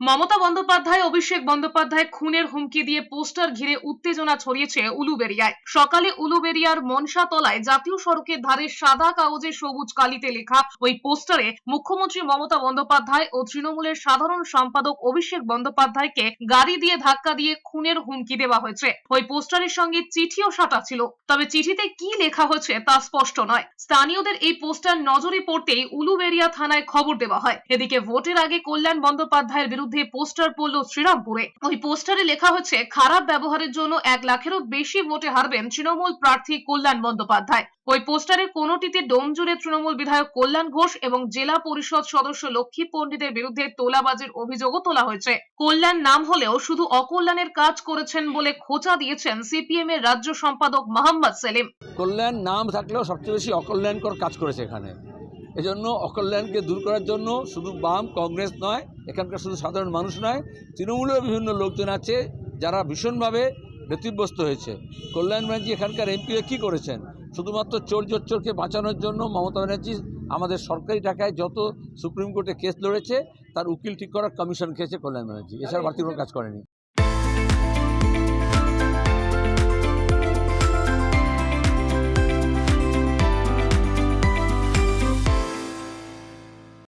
মমতা বন্দ্যোপাধ্যায়, অভিষেক বন্দ্যোপাধ্যায় খুনের হুমকি দিয়ে পোস্টার ঘিরে উত্তেজনা ছড়িয়েছে উলুবেরিয়ায়। সকালে উলুবেরিয়ার মনসাতলায় জাতীয় সড়কের ধারে সাদা কাগজে সবুজ কালিতে লেখা ওই পোস্টারে মুখ্যমন্ত্রী মমতা বন্দ্যোপাধ্যায় ও তৃণমূলের সাধারণ সম্পাদক অভিষেক বন্দ্যোপাধ্যায়কে গাড়ি দিয়ে ধাক্কা দিয়ে খুনের হুমকি দেওয়া হয়েছে। ওই পোস্টারের সঙ্গে চিঠিও সাটা ছিল। তবে চিঠিতে কি লেখা হয়েছে তা স্পষ্ট নয়। স্থানীয়দের এই পোস্টার নজরে পড়তেই উলুবেরিয়া থানায় খবর দেওয়া হয়। এদিকে ভোটের আগে কল্যাণ বন্দ্যোপাধ্যায়ের বিরুদ্ধে পোস্টার পড়ল শ্রীরামপুরে। ওই পোস্টারে লেখা হচ্ছে, খারাপ ব্যবহারের জন্য এক লাখেরও বেশি ভোটে হারবেন তৃণমূল প্রার্থী কল্যাণ বন্দ্যোপাধ্যায়। ওই পোস্টারের কোনোটিতে ডোমজুড়ে তৃণমূল বিধায়ক কল্যাণ ঘোষ এবং জেলা পরিষদ সদস্য লক্ষ্মী পণ্ডিতের বিরুদ্ধে তোলাবাজির অভিযোগও তোলা হয়েছে। কল্যাণ নাম হলেও শুধু অকল্যাণের কাজ করেছেন বলে খোঁচা দিয়েছেন সিপিএম এর রাজ্য সম্পাদক মোহাম্মদ সেলিম। কল্যাণ নাম থাকলেও সবচেয়ে বেশি অকল্যাণকর কাজ করেছে এখানে। এজন্য অকল্যাণকে দূর করার জন্য শুধু বাম কংগ্রেস নয়, এখানকার শুধু সাধারণ মানুষ নয়, তৃণমূলের বিভিন্ন লোকজন আছে যারা ভীষণভাবে ব্যতিব্যস্ত হয়েছে। কল্যাণ ব্যানার্জি এখানকার এমপি কী করেছেন? শুধুমাত্র চোর জোচ্চোরকে বাঁচানোর জন্য মমতা ব্যানার্জি আমাদের সরকারি টাকায় যত সুপ্রিম কোর্টে কেস লড়েছে, তার উকিল ঠিক করার কমিশন খেয়েছে কল্যাণ ব্যানার্জি। এছাড়া বাড়তি কোনো কাজ করেনি।